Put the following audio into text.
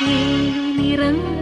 ഏഴു നിറങ്ങൾ